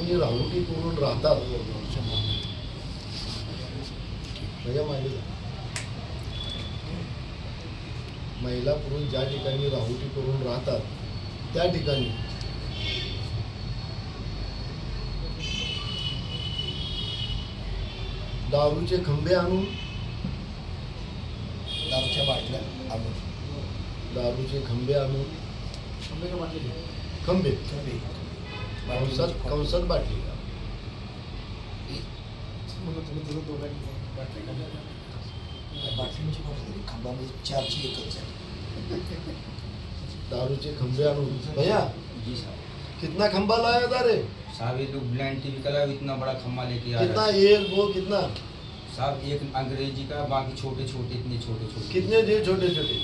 ठिकाणी राहुटी करून राहतात. महिला पुरुष ज्या ठिकाणी राहुटी करून राहतात त्या ठिकाणी दारूचे खंबे आणून दारूच्या बाटल्या आणून दारूचे खंबे आणून खंबे. कंसात कंसात बाटली बाटलीची बाटली खांबामध्ये चारची एकच दारूचे खंबे आणून. भैया जी साहब. कितना खंबा लाया था रे? साहब ये लोग ब्लाइंड टीवी का इतना बड़ा खम्मा लेके आ कितना रहा एक वो कितना? साहब एक अंग्रेजी का बाकी छोटे छोटे इतने छोटे छोटे कितने थे छोटे छोटे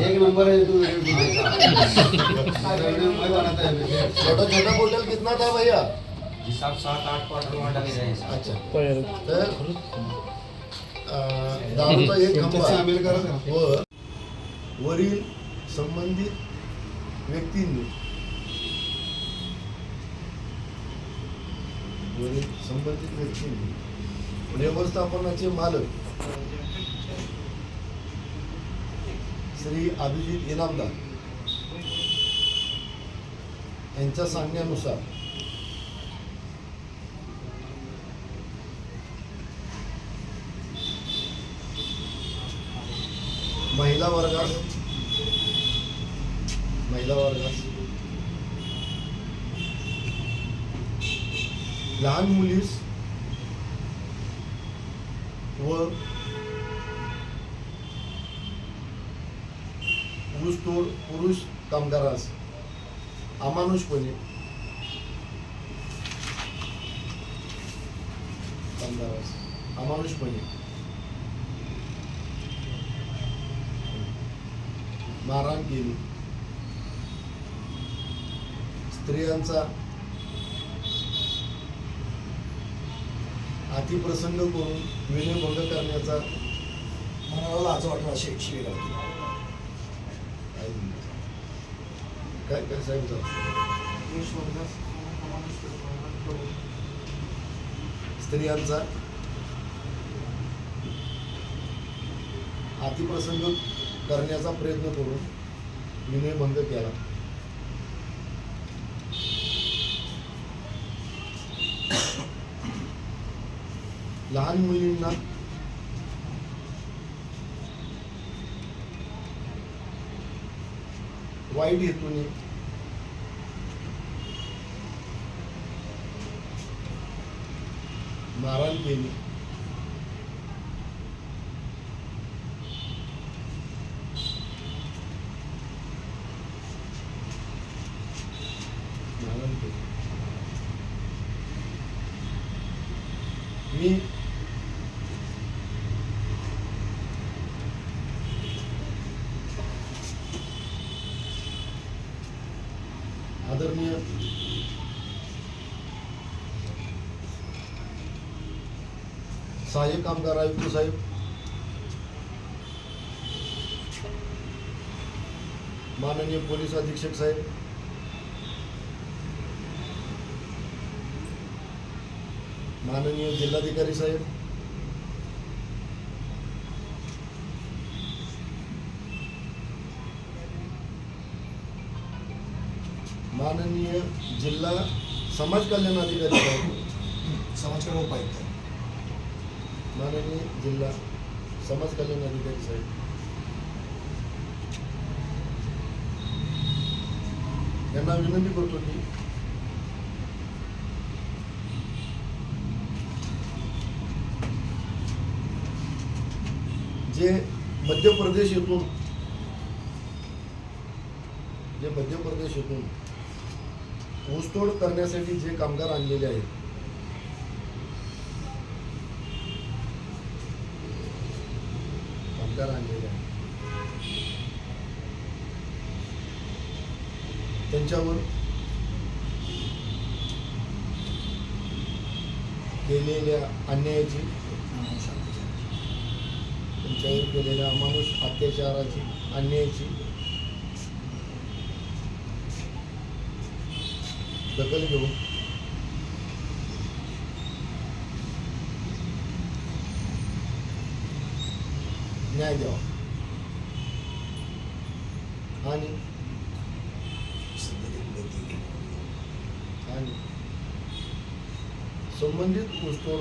एक नंबर है तू छोटा छोटा बोतल कितना था भैया जी सात आठ क्वार्टर वहाँ डले अच्छा. दारूचा एक खंबा व वरील संबंधित व्यक्तींनी वरील संबंधित व्यक्तींनी व्यवस्थापनाचे मालक श्री अभिजित इनामदार यांच्या सांगण्यानुसार महिला वर्गास महिला वर्गास लहान मुलीस व ऊसतोड पुरुष कामगारास अमानुषपणे कामगारास अमानुषपणे मारहाण केली. स्त्रियांचा अतिप्रसंग करून विनयभंग करण्याचा मनाला लाज वाटलं अशी लावली काय काय साहेब. स्त्रियांचा अतिप्रसंग करण्याचा प्रयत्न करून विनयभंग केला. लहान मुलींना वाईट हेतूने मारण केली. सहाय्यक कामगार आयुक्त साहेब। माननीय पोलीस अधीक्षक साहेब। माननीय जिल्हाधिकारी साहेब। माननीय जिल्हा समाज कल्याण अधिकारी साहेब। समाजकडे उपायुक्त। माननीय जिल्हा समाज कल्याण अधिकारी साहेब. यांना विनंती करतो की जे मध्य प्रदेश येथून जे मध्य प्रदेश येथून ऊसतोड करण्यासाठी जे कामगार आणलेले आहेत कामगार आणलेले आहेत. त्यांच्यावर केलेल्या अन्यायाची त्यांच्यावर केलेल्या अमानुष अत्याचाराची अन्यायाची दखल घेऊन न्याय द्यावा. आणि आणि संबंधित ऊसतोड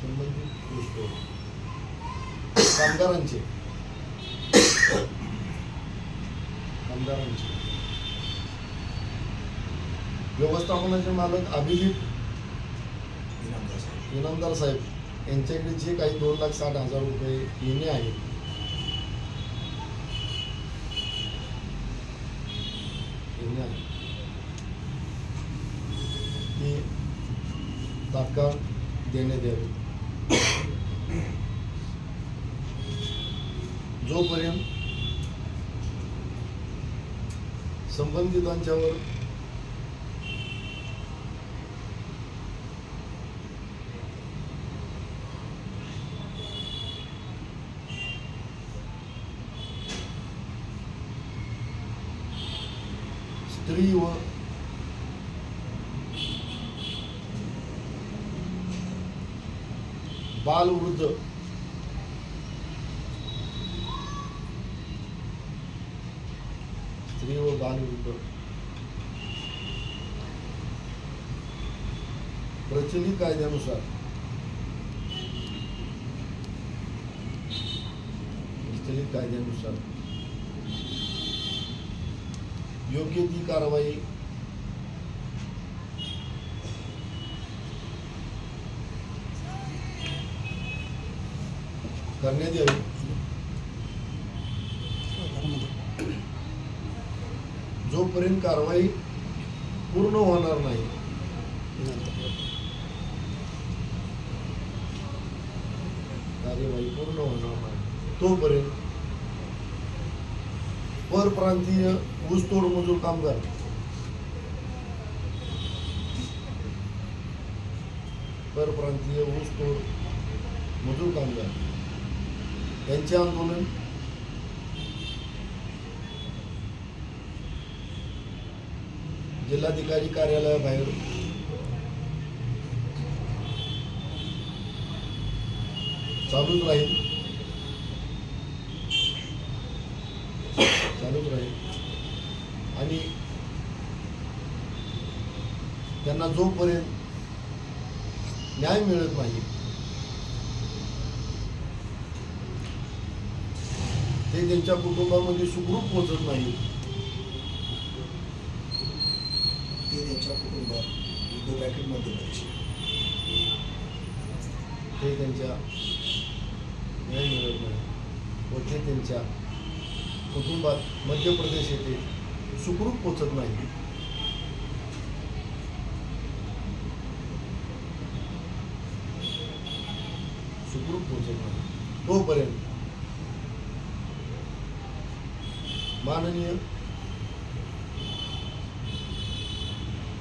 संबंधित ऊसतोड कामगारांचे कामगारांचे व्यवस्थापनाचे मालक अभिजित इनामदार साहेब. यांच्याकडे जे काही दोन लाख साठ हजार रुपये येणे आहेत ती तात्काळ देण्यात यावी. जोपर्यंत संबंधितांच्यावर स्त्री व बालवृद्ध स्त्री व बालवृद्ध प्रचलित कायद्यानुसार. कायद्यानुसार. योग्य ती कारवाई. करण्यात यावी. जोपर्यंत कारवाई पूर्ण होणार नाही कार्यवाही पूर्ण होणार नाही तोपर्यंत परप्रांतीय ऊसतोड मजूर कामगार. परप्रांतीय ऊसतोड मजूर कामगार. यांचे आंदोलन. जिल्हाधिकारी कार्यालयाबाहेर. चालूच राहील चालूच राहील आणि त्यांना जोपर्यंत न्याय मिळत नाही ते त्यांच्या कुटुंबामध्ये सुखरूप पोचत नाही. ते त्यांच्या कुटुंबात प्रदेश ते त्यांच्या न्याय मिळत नाही. व ते त्यांच्या कुटुंबात मध्य प्रदेश येथे सुखरूप पोचत नाही. सुखरूप पोचत नाही. तोपर्यंत माननीय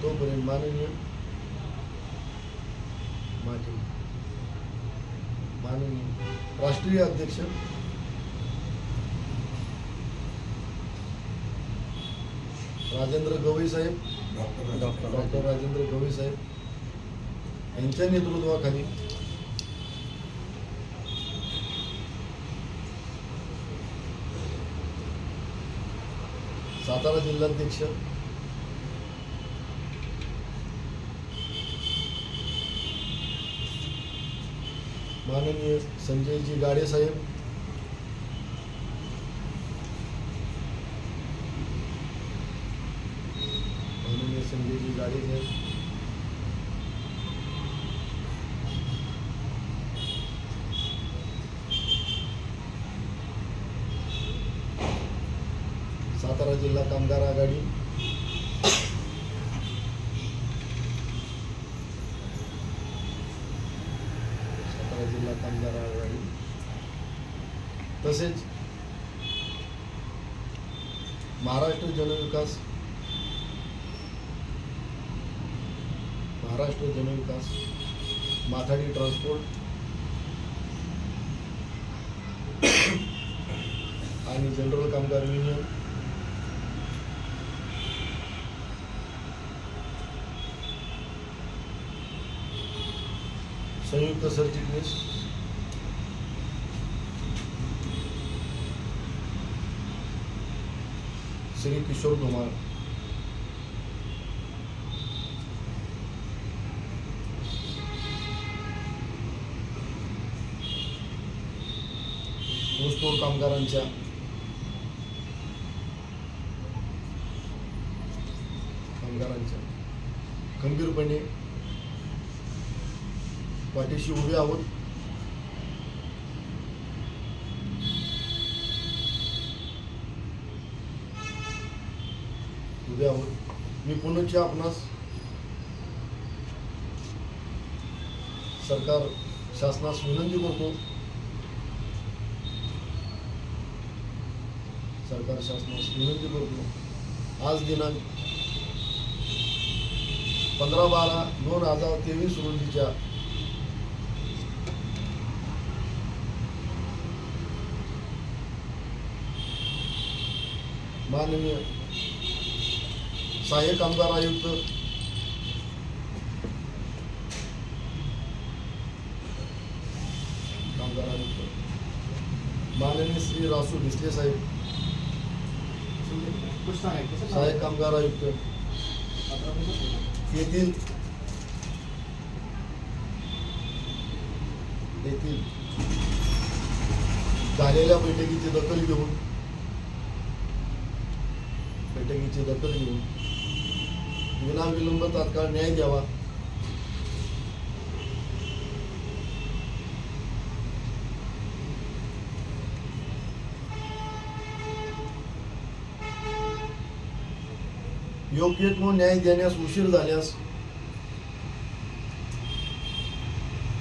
तोपर्यंत माननीय माननीय राष्ट्रीय अध्यक्ष राजेंद्र गवई साहेब डॉक्टर डॉक्टर राजेंद्र गवई साहेब यांच्या नेतृत्वाखाली सातारा जिल्हाध्यक्ष माननीय संजयजी गाडे साहेब माननीय संजयजी गाडे सातारा जिल्हा कामगार आघाडी. माथाडी ट्रान्सपोर्ट. आणि जनरल कामगार युनियन. संयुक्त सरचिटणीस. श्री किशोर धुमाळ. ऊसतोड कामगारांच्या. कामगारांच्या. खंबीरपणे पाठीशी उभे आहोत. उभे आहोत. मी पुनश्च आपणास सरकार शासनास विनंती करतो. सरकार शासनास विनंती करतो. आज दिनांक पंधरा बारा दोन हजार तेवीस रोजीच्या माननीय सहाय्यक आमदार आयुक्त कामगार आयुक्त माननीय श्री रासू भिसले साहेब. सहाय्यक कामगार आयुक्त. येथील येथील झालेल्या बैठकीची दखल घेऊन बैठकीची दखल घेऊन विनाविलंब तात्काळ न्याय द्यावा. योग्य तो न्याय देण्यास उशीर झाल्यास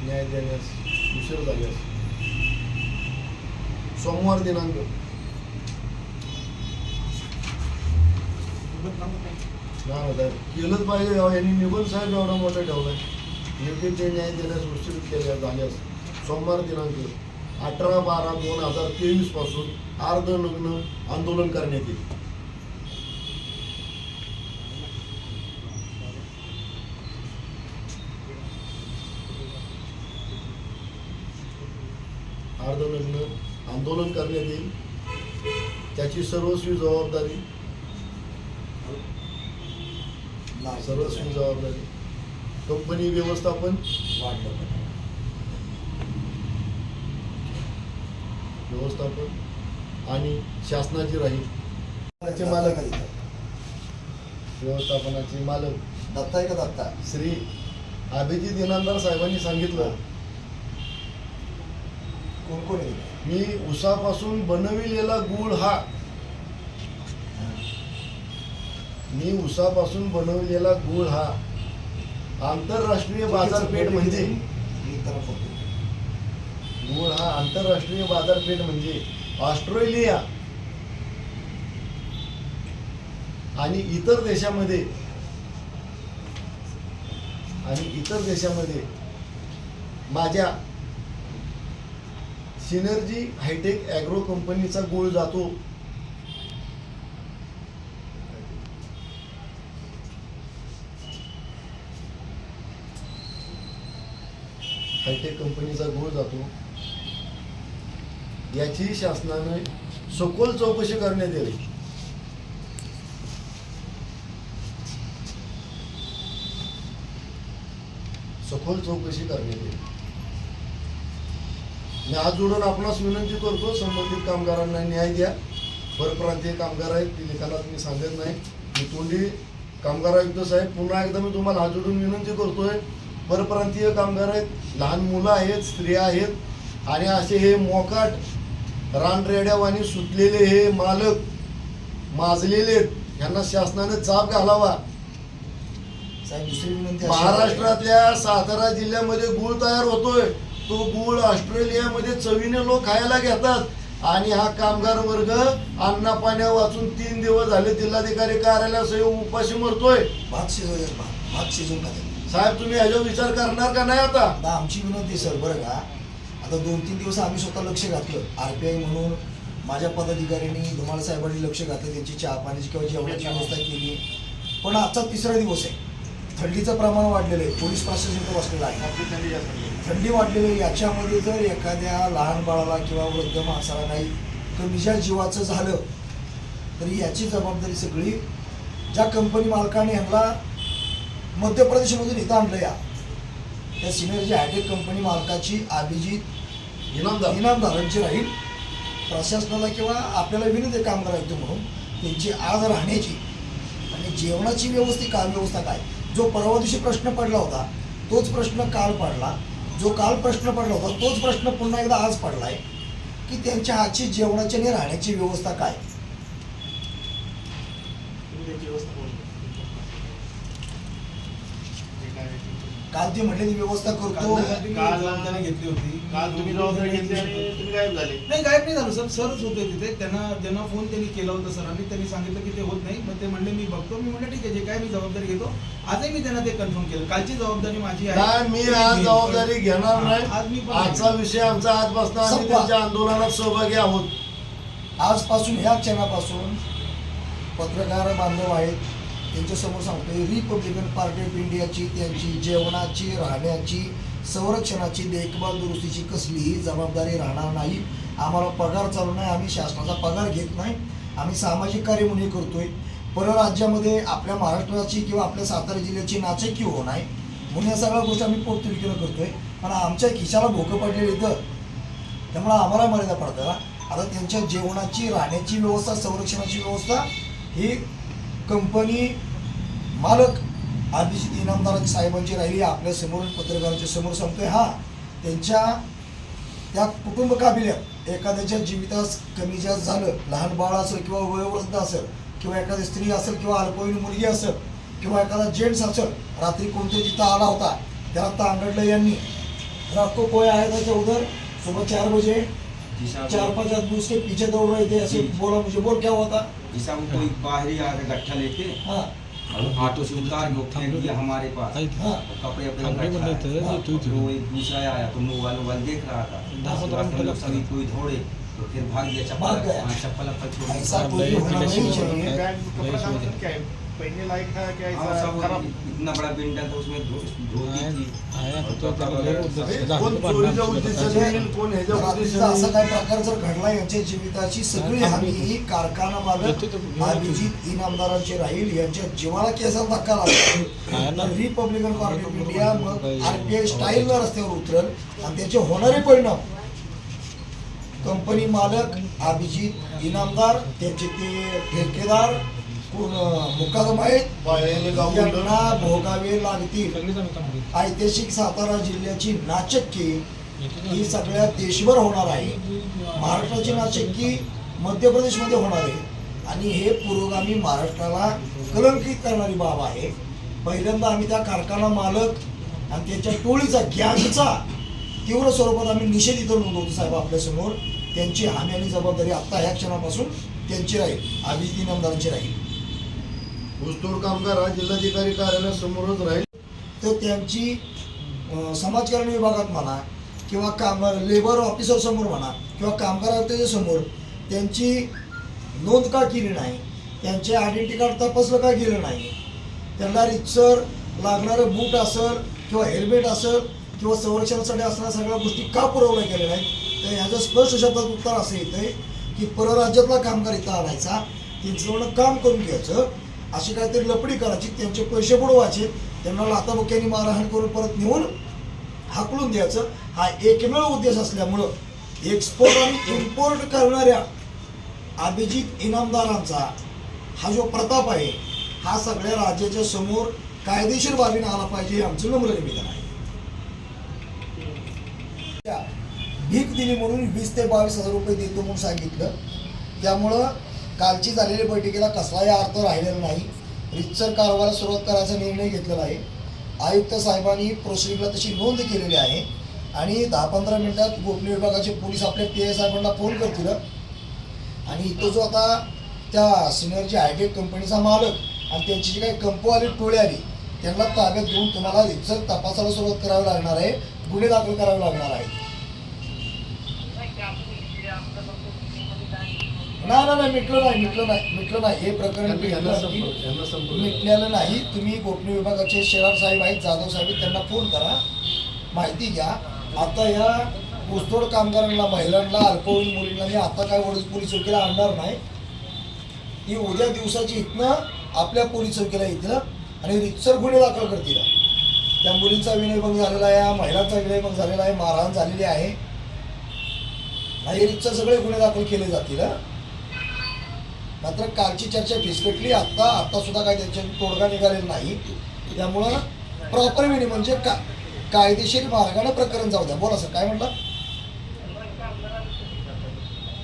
न्याय देण्यास उशीर झाल्यास. सोमवार दिनांक. केलंच पाहिजे यांनी निबंध साहेब एवढा मोठा ठेवलाय. योग्य ते न्याय देण्यास उशीर केल्या झाल्यास. सोमवार दिनांक अठरा बारा दोन हजार तेवीसपासून अर्धनग्न आंदोलन करण्यात येईल. अर्धनग्न आंदोलन करण्यात येईल त्याची सर्वस्वी जबाबदारी. सर्वस्वी जबाबदारी कंपनी व्यवस्थापन वाढलं. व्यवस्थापन आणि शासनाची राहील त्याचे मालक आहेत. व्यवस्थापनाचे मालक दत्ता आहे का दत्ता श्री अभिजित इनामदार साहेबांनी सांगितलं कोण कोण आहे मी उसापासून बनविलेला गुळ हा. मी उसापासून बनवलेला गुळ हा. आंतरराष्ट्रीय बाजारपेठ म्हणजे? गुळ हा आंतरराष्ट्रीय बाजारपेठ म्हणजे ऑस्ट्रेलिया आणि इतर देशामध्ये. आणि इतर देशामध्ये. माझ्या सिनर्जी हायटेक ॲग्रो कंपनीचा गोळ जातो. हायटेक कंपनीचा गोळ जातो. याची शासनाने सखोल चौकशी करण्यात येईल सखोल चौकशी करण्यात येईल मी हात जोडून आपणास विनंती करतो संबंधित कामगारांना न्याय द्या. परप्रांतीय कामगार आहेत ते निकालात मी सांगत नाही. मी तोंडी कामगार आयुक्त साहेब पुन्हा एकदा मी तुम्हाला हात जोडून विनंती करतोय. परप्रांतीय कामगार आहेत लहान मुलं आहेत स्त्रिया आहेत आणि असे हे मोकाट रानरेड्यावानी सुटलेले हे मालक माजलेले यांना शासनाने चाप घालावा. साहेब दुसरी विनंती अशी आहे. महाराष्ट्रातल्या सातारा जिल्ह्यामध्ये गुळ तयार होतोय. तो गुळ ऑस्ट्रेलियामध्ये चवीने लोक खायला घेतात. आणि हा कामगार वर्ग अन्ना पाण्या वाचून तीन दिवस झाले जिल्हाधिकारी कार्यालयासह उपाशी मरतोय. भात शिजव भात. भात शिजवून साहेब तुम्ही ह्याच्यावर विचार करणार का नाही आता? आता आमची विनंती सर बरं का? आता दोन तीन दिवस आम्ही स्वतः लक्ष घातलं. आर पी आय म्हणून माझ्या पदाधिकाऱ्यांनी धुमाळ साहेबांनी लक्ष घातलं. त्यांची चहा पाण्याची किंवा जेवणाची व्यवस्था केली. पण आजचा तिसरा दिवस आहे. थंडीचं प्रमाण वाढलेलं आहे. पोलीस प्रशासन बसलेलं आहे. थंडी वाढलेली आहे. याच्यामध्ये जर एखाद्या लहान बाळाला किंवा वृद्ध माणसाला काही कमीच्या जीवाचं झालं तरी याची जबाबदारी सगळी ज्या कंपनी मालकाने ह्यांना मध्य प्रदेशमधून इथं आणलं या. त्या सिनियरची हायटेक कंपनी मालकाची अभिजित इनामदार. इनामदारांची राहील. प्रशासनाला किंवा आपल्याला विनंती आहे काम करायचं म्हणून त्यांची आज राहण्याची आणि जेवणाची व्यवस्थित काल व्यवस्था काय? जो परवा दिवशी प्रश्न पडला होता तोच प्रश्न काल पडला. जो काल प्रश्न पडला होता तोच प्रश्न पुन्हा एकदा आज पडलाय की त्यांच्या आजची जेवणाची आणि राहण्याची व्यवस्था काय? काल ते म्हटले ती व्यवस्था करतो. काल- जबाबदारी घेतली होती. काल तुम्ही जबाबदारी घेतली आणि तुम्ही गायब झाले. नाही गायब नाही झालो सर सरच होते तिथे. त्यांना ज्यांना फोन त्यांनी केला होता सरांनी. त्यांनी सांगितलं की ते होत नाही. मग ते म्हणले मी बघतो. मी म्हणलं ठीक आहे जे काय मी जबाबदारी घेतो आजही मी त्यांना ते कन्फर्म केलं. कालची जबाबदारी माझी आहे. मी आज जबाबदारी घेणार आज मी नाही आजचा विषय आमचा आजपासून आम्ही. त्यांच्या आंदोलनात सहभागी आहोत. आजपासून ह्या क्षणापासून पत्रकार बांधव आहेत. त्यांच्यासमोर सांगतोय रिपब्लिकन पार्टी ऑफ इंडियाची त्यांची जेवणाची राहण्याची संरक्षणाची देखभाल दुरुस्तीची कसलीही जबाबदारी राहणार नाही. आम्हाला पगार चालू नाही आम्ही शासनाचा पगार घेत नाही. आम्ही सामाजिक कार्य म्हणून करतोय. परराज्यामध्ये आपल्या महाराष्ट्राची किंवा आपल्या सातारा जिल्ह्याची नाचकी हो नाही म्हणून या सगळ्या गोष्टी आम्ही पोटतिडकीनं करतोय. पण आमच्या खिशाला भोकं पडलेली इथं त्यामुळे आम्हाला मर्यादा पडतात आता त्यांच्या जेवणाची राहण्याची व्यवस्था संरक्षणाची व्यवस्था ही कंपनी मालक अभिजित इनामदारांची साहेबांची राहिली आपल्यासमोर पत्रकारांच्या समोर सांगतोय हा त्यांच्या त्या कुटुंब काबिल्यात एखाद्याच्या जीवितास कमी जास्त झालं लहान बाळ असेल किंवा वयोवृद्ध असेल किंवा एखादी स्त्री असेल किंवा अल्पवयीन मुलगी असेल किंवा एखादा जेंट्स असेल रात्री कोणतरी तिथं आला होता त्याला तांगडलं यांनी. रात को कोई आया था क्या उधर सुबह चार बजे चार पांच आदमी उसके पीछे दौड़ रहे थे ऐसे बोला मुझे बोल क्या हुआ था जिसा वो कोई बाहरी आ गया गट्ठा लेके हाँ. और ऑटो से उतार के वो फेंक दिया हमारे पास। हाँ। और कपड़े अपने थांबले रखा म्हणले है। तर हाँ, तू फिर वो एक दूसरा आया तो मोबाइल वोबाइल देख रहा था। दहा उसके पंधरा बाद मिनट हम लोग लगता सभी है। कोई दौड़े तो फिर भाग गया भाग चप्पल गया। हाँ, चप्पल अप्पल छोड़ पहनने लायक था क्या ऐसा खराब? इतना बड़ा था उसमें उद्देश कोण असा प्रकार जर घडला यांच्या जीविताची सगळी हानी ही कारखाना मालक अभिजित इनामदारांची राहील यांच्या जीवाला केसा धक्का. लागला. रिपब्लिकन पार्टी ऑफ इंडिया मग आरपीआय स्टाईलनं रस्त्यावर उतरल आणि त्याचे होणारे परिणाम. कंपनी मालक अभिजित इनामदार त्यांचे ते ठेकेदार मुकादम आहेत यांना भोगावे लागतील. आम्ही. ऐतिहासिक सातारा जिल्ह्याची नाचक्की ही सगळ्या देशभर होणार आहे. महाराष्ट्राची नाचक्की मध्य प्रदेशमध्ये होणार आहे. आणि हे पुरोगामी महाराष्ट्राला कलंकित करणारी बाब आहे. पहिल्यांदा आम्ही त्या कारखाना मालक आणि त्याच्या टोळीचा गँगचा तीव्र स्वरूपात आम्ही निषेध इथं नोंदवतो साहेब आपल्यासमोर त्यांची आणि जबाबदारी आत्ता ह्या क्षणापासून त्यांची राहील. अभिजित इनामदारांची राहील. ऊसतोड कामगार हा जिल्हाधिकारी कार्यालयासमोरच राहील. तर त्यांची समाजकारण विभागात म्हणा किंवा काम लेबर ऑफिसर समोर म्हणा किंवा कामगार समोर त्यांची नोंद का केली नाही त्यांचे आयडेंटिटी कार्ड तपासलं का गेलं नाही त्यांना रिक्सर लागणारं बूट असेल किंवा हेल्मेट असेल किंवा संरक्षणासाठी असणाऱ्या सगळ्या गोष्टी का पुरवल्या गेल्या नाहीत? तर ह्याचं स्पष्ट शब्दात उत्तर असं येतंय की परराज्यातला कामगार इथं आणायचा त्यांचं काम करून घ्यायचं अशी काहीतरी लपडी करायची त्यांचे पैसे बुडवायचे त्यांना लाताबुक्यांनी मारहाण करून परत नेऊन हाकलून द्यायचं. हा एकमेव उद्देश असल्यामुळं एक्सपोर्ट आणि इम्पोर्ट करणाऱ्या अभिजित इनामदारांचा हा जो प्रताप आहे हा सगळ्या राज्याच्या समोर कायदेशीर बाबीने आला पाहिजे हे आमचं नम्र निवेदन आहे. त्या भीक दिली म्हणून वीस ते बावीस हजार रुपये देतो म्हणून सांगितलं. त्यामुळं कालची झालेल्या बैठकीला कसलाही अर्थ राहिलेला नाही. रितसर कारभाराला सुरुवात करायचा निर्णय घेतलेला आहे. आयुक्त साहेबांनी प्रोसिडिंगला तशी नोंद केलेली आहे. आणि दहा पंधरा मिनिटात गोपनीय विभागाचे पोलीस आपल्या पी आय साहेबांना फोन करतील. आणि इथं जो आता त्या सिनियरची हायटेक कंपनीचा मालक आणि त्यांची जी काही कंपवाली टोळी आली त्यांना ताब्यात घेऊन तुम्हाला रितसर तपासाला सुरुवात करावी लागणार आहे. गुन्हे दाखल करावे लागणार आहे नाही नाही नाही मिटलं नाही मिटलं नाही मिटलं नाही. हे प्रकरण मिटलेलं नाही. तुम्ही गोपनीय विभागाचे शेलार साहेब आहेत जाधव साहेब त्यांना फोन करा. माहिती घ्या. आता या ऊसतोड कामगारांना महिलांना अल्पवयीन मुलींना मी आता काय वडूज पोलीस चौकीला आणणार नाही. ती उद्या दिवसाची इथनं आपल्या पोलीस चौकीला येतील आणि रितसर गुन्हे दाखल करतील. त्या मुलींचा विनयभंग झालेला आहे महिलांचा विनयभंग झालेला आहे मारहाण झालेली आहे. आणि रितसर सगळे गुन्हे दाखल केले जातील हं. मात्र कालची चर्चा फिसकटली आत्ता आत्ता सुद्धा काय त्यांच्या तोडगा निघालेला नाही. त्यामुळं प्रॉपर वेळी म्हणजे का कायदेशीर मार्गाने प्रकरण जाऊ द्या. बोला सर काय म्हटलं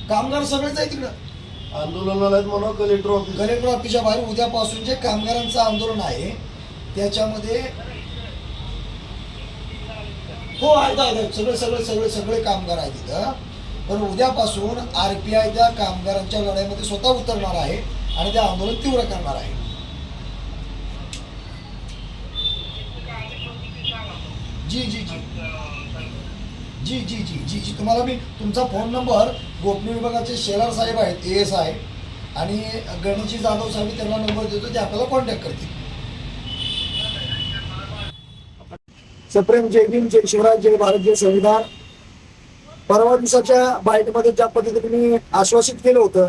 कामगार सगळेच आहे तिकडं आंदोलनाला म्हणा कलेक्टर ऑफिस कलेक्टर ऑफिसच्या बाहेर उद्यापासून जे कामगारांचं आंदोलन आहे त्याच्यामध्ये हो आहेत आहेत सगळे सगळे सगळे सगळे कामगार आहेत तिथं पण उद्यापासून आर पी आय त्या कामगारांच्या लढाईमध्ये स्वतः उतरणार आहे आणि ते आंदोलन तीव्र करणार आहे. जी जी जी. जी जी जी जी जी. तुम्हाला मी तुमचा फोन नंबर गोपनीय विभागाचे शेलार साहेब आहेत ए एस आय आणि गणेशजी जाधव साहेब त्यांना नंबर देतो ते आपल्याला कॉन्टॅक्ट करतील. सप्रेम जय भीम जय शिवराज जय भारत जय संविधान. परवा दिवसाच्या बाईटमध्ये ज्या पद्धतीने मी आश्वासित केलं होतं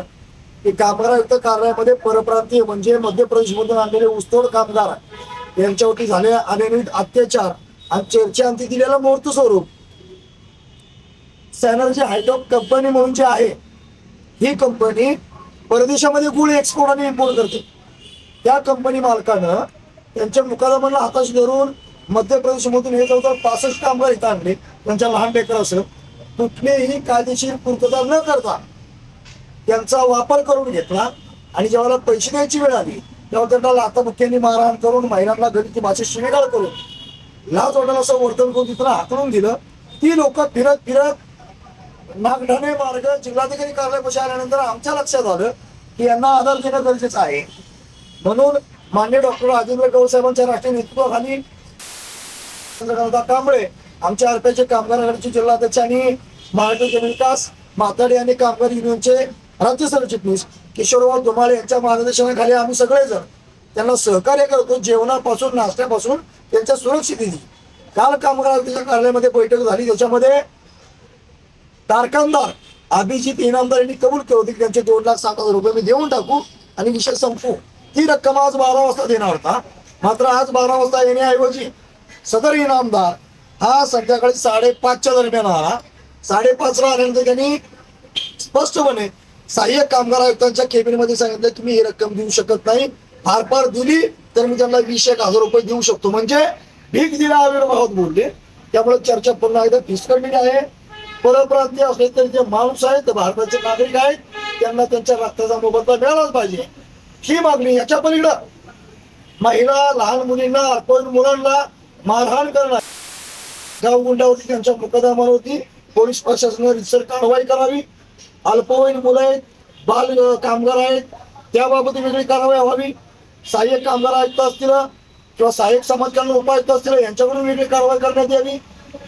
की कामगार कार्यालयामध्ये परप्रांतीय म्हणजे मध्य प्रदेशमधून आणलेले ऊसतोड कामगार यांच्यावरती झाले अनियमित अत्याचार आणि चर्चेअंती दिलेला मूर्त स्वरूप. सॅनर्जी हायटॉप कंपनी म्हणून जी आहे ही कंपनी परदेशामध्ये गुळ एक्सपोर्ट आणि इम्पोर्ट करते. त्या कंपनी मालकानं त्यांच्या मुकादमाला हाताशी धरून मध्य प्रदेशमधून हे जवळजवळ पासष्ट कामगार इथं आणले. त्यांच्या लहान लेकर असं. कुठलीही कायदेशीर पूर्तता न करता त्यांचा वापर करून घेतला. आणि जेव्हा पैसे द्यायची वेळ आली तेव्हा त्यांना लाथाबुक्क्यांनी मारहाण करून महिलांना घरी भाषेत शिवीगाळ करून लाच वाटायला असं वर्तन करून तिथं हाकलून दिलं. ती लोक फिरत फिरत नागढाणे मार्ग जिल्हाधिकारी कार्यालयापाशी आल्यानंतर आमच्या लक्षात आलं की यांना आधार घेणं गरजेचं आहे. म्हणून मान्य डॉक्टर राजेंद्र गौड साहेबांच्या राष्ट्रीय नेतृत्वाखाली कांबळे आमच्या अर्प्याचे कामगार आघाडीचे जिल्हाध्यक्ष आणि महाराष्ट्र जनविकास माताडे आणि कामगार युनियनचे राज्य सरचिटणीस किशोरराव धुमाळे यांच्या मार्गदर्शनाखाली आम्ही सगळेजण त्यांना सहकार्य करतो जेवणापासून नाश्त्यापासून त्यांच्या सुरक्षितेची. काल कामगार कार्यालयामध्ये बैठक झाली त्याच्यामध्ये तारकामदार अभिजित इनामदार यांनी कबूल केलं होती त्यांचे दोन लाख सात हजार रुपये मी देऊन टाकू आणि विषय संपू. ती रक्कम आज बारा वाजता देणार होता. मात्र आज बारा वाजता येण्याऐवजी सदर इनामदार हा संध्याकाळी साडेपाचच्या दरम्यान आला. साडेपाचला आल्यानंतर त्यांनी स्पष्टपणे सहाय्यक कामगार आयुक्तांच्या केबिनमध्ये सांगितलं तुम्ही ही रक्कम देऊ शकत नाही. फार फार दिली तर मी त्यांना वीस एक हजार रुपये देऊ शकतो. म्हणजे भीक दिला आविर्भावात बोलले. त्यामुळे चर्चा पूर्ण एकदा फिसकटलेली आहे. परप्रांतीय असले तरी जे माणूस आहेत भारताचे नागरिक आहेत. त्यांना त्यांच्या रक्ताचा मोबदला मिळालाच पाहिजे. ही मागणी याच्या पलीकडं. महिला लहान मुलींना अर्पण मुलांना मारहाण करणार गाव गुंडावरती त्यांच्या मुकदमावरती पोलीस प्रशासनाने रितसर कारवाई करावी. अल्पवयीन मुलं आहेत बाल कामगार आहेत. त्याबाबत वेगळी कारवाई व्हावी. सहाय्यक कामगार आयुक्त असतील किंवा सहाय्यक समाज कल्याण उपायुक्त असतील यांच्याकडून वेगळी कारवाई करण्यात यावी.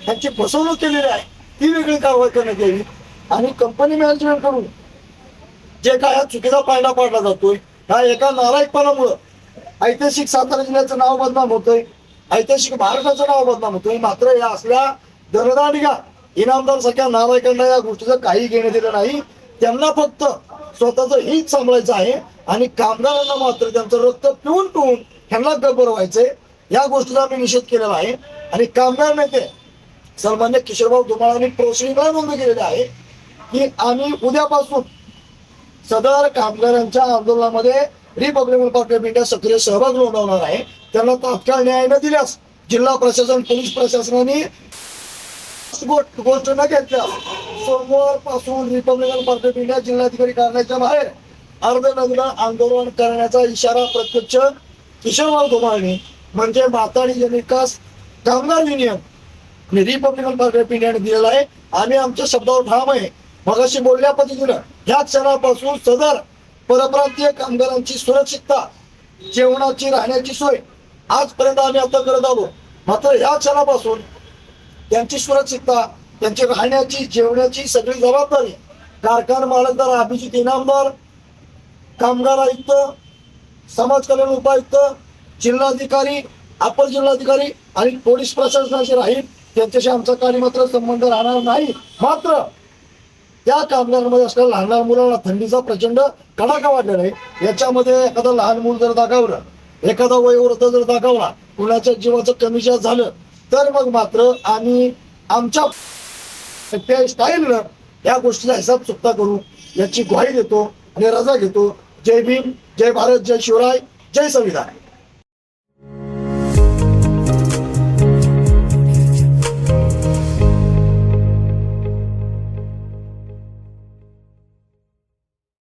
त्यांची फसवणूक केलेली आहे ती वेगळी कारवाई करण्यात यावी. आणि कंपनी मॅनेजमेंट करून जे काय हा चुकीचा पायडा पाडला जातोय ह्या एका नारायकपणामुळं ऐतिहासिक सातारा जिल्ह्याचं नाव बदनाम होतंय. ऐतिहासिक महाराष्ट्राचं नाव बदनाम तुम्ही मात्र या असल्या दरदांडगा इनामदार सख्या नारायकांना या गोष्टीचं काही घेणं दिलं नाही. त्यांना फक्त स्वतःचं हित सांभाळायचं आहे आणि कामगारांना मात्र त्यांचं रक्त पिऊन पिऊन ह्यांना गब्बर व्हायचंय. या गोष्टीचा आम्ही निषेध केलेला आहे. आणि कामगार नेते सन्मान्य किशोरभाऊ धुमाळांनी प्रोत्साहन नोंद केलेले आहे की आम्ही उद्यापासून सदर कामगारांच्या आंदोलनामध्ये रिपब्लिकन पार्टी ऑफ इंडिया सक्रिय सहभाग नोंदवणार आहे. त्यांना तात्काळ न्याय न दिल्यास जिल्हा प्रशासन पोलीस प्रशासनाने गोष्ट न घेतल्या सोमवारपासून रिपब्लिकन पार्टी ऑफ इंडिया जिल्हाधिकारी कार्यालयाच्या बाहेर अर्धनग्न आंदोलन करण्याचा इशारा प्रत्यक्ष किशोरराव धुमाळने म्हणजे माताडी जनिकास कामगार युनियन रिपब्लिकन पार्टी ऑफ इंडियाने दिलेला आहे. आम्ही आमच्या शब्दावर ठाम आहे. मगाशी बोलल्या पद्धतीनं ह्या क्षणापासून सदर परप्रांतीय कामगारांची सुरक्षितता जेवणाची राहण्याची सोय आजपर्यंत आम्ही आता करत आलो. मात्र ह्या क्षणापासून त्यांची सुरक्षितता त्यांची राहण्याची जेवण्याची सगळी जबाबदारी कारखान मालकदार अभिजित इनामदार कामगार आयुक्त समाज कल्याण उपायुक्त जिल्हाधिकारी अपर जिल्हाधिकारी आणि पोलीस प्रशासनाचे राहील. त्यांच्याशी आमचा काही मात्र संबंध राहणार नाही. मात्र त्या कामगारांमध्ये असलेल्या लहान लहान मुलांना थंडीचा प्रचंड कडाका वाढलेला आहे याच्यामध्ये एखादं लहान मूल जर दाखवलं एखादा वयोवृद्ध जर दाखवला कुणाच्या जीवाचं कमी जास्त झालं तर मग मात्र आम्ही आमच्या त्या स्टाईलनं या गोष्टीचा हिसाब चुकता करू याची ग्वाही देतो आणि रजा घेतो. जय भीम जय भारत जय शिवराय जय संविधान.